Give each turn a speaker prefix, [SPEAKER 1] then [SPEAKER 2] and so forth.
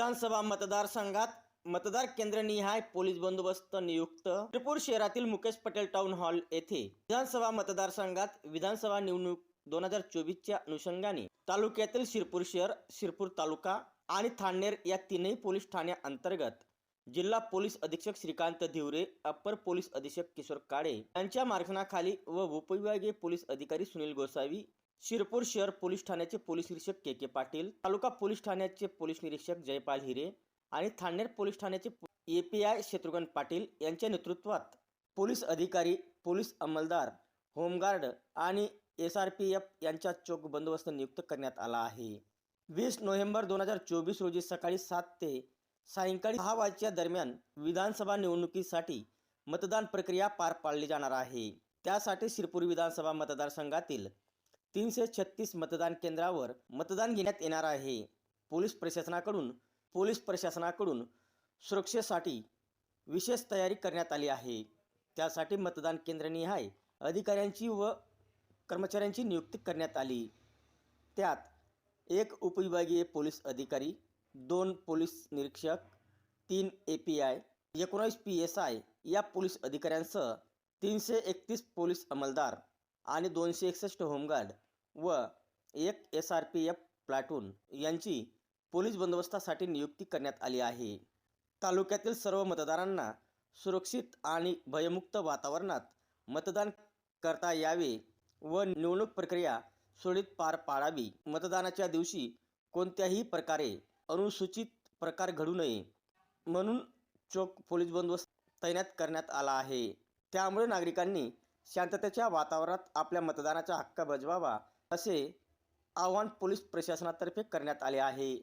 [SPEAKER 1] विधानसभा मतदारसंघात मतदार केंद्रनिहाय पोलीस बंदोबस्त नियुक्त त्रिपूर शहरातील मुकेश पटेल टाउन हॉल येथे विधानसभा मतदारसंघात विधानसभा निवडणूक दोन हजार चोवीसच्या अनुषंगाने तालुक्यातील शिरपूर शहर शिरपूर तालुका आणि थांडेर या तीनही पोलीस ठाण्यांतर्गत जिल्हा पोलीस अधीक्षक श्रीकांत धिवरे अप्पर पोलीस अधीक्षक किशोर काळे यांच्या मार्गनाखाली व उपविभागीय पोलीस अधिकारी सुनील गोसावी शिरपूर शहर पोलीस ठाण्याचे पोलीस निरीक्षक के के पाटील तालुका पोलीस ठाण्याचे पोलीस निरीक्षक जयपाल हिरे आणि थांडेर पोलीस ठाण्याचे A P I Shatrughna Patil यांच्या नेतृत्वात पोलीस अधिकारी पोलीस अंमलदार होमगार्ड आणि एस आर पी एफ यांचा चोख बंदोबस्त नियुक्त करण्यात आला आहे. वीस नोव्हेंबर दोन हजार चोवीस रोजी सकाळी सात ते सायंकाळी सहा वाजच्या दरम्यान विधानसभा निवडणुकीसाठी मतदान प्रक्रिया पार पाडली जाणार आहे. त्यासाठी शिरपूर विधानसभा मतदारसंघातील तीनशे छत्तीस मतदान केंद्रावर मतदान घेण्यात येणार आहे. पोलीस प्रशासनाकडून पोलीस प्रशासनाकडून सुरक्षेसाठी विशेष तयारी करण्यात आली आहे. त्यासाठी मतदान केंद्रनिहाय अधिकाऱ्यांची व कर्मचाऱ्यांची नियुक्ती करण्यात आली. त्यात एक उपविभागीय पोलीस अधिकारी दोन पोलीस निरीक्षक तीन ए पी आय एकोणावीस पी एस आय या पोलीस अधिकाऱ्यांसह तीनशे एकतीस पोलीस अंमलदार आणि दोनशे एकसष्ट होमगार्ड व एक S R P F platoon यांची पोलीस बंदोबस्तासाठी नियुक्ती करण्यात आली आहे. तालुक्यातील सर्व मतदारांना सुरक्षित आणि भयमुक्त वातावरणात मतदान करता यावे व निवडणूक प्रक्रिया सुरळीत पार पाडावी. मतदानाच्या दिवशी कोणत्याही प्रकारे अनुसूचित प्रकार घडू नये म्हणून चोख पोलीस बंदोबस्त तैनात करण्यात आला आहे. त्यामुळे नागरिकांनी शांततेच्या वातावरणात आपल्या मतदानाचा हक्क बजवावा असे आवाहन पोलीस प्रशासनातर्फे करण्यात आले आहे.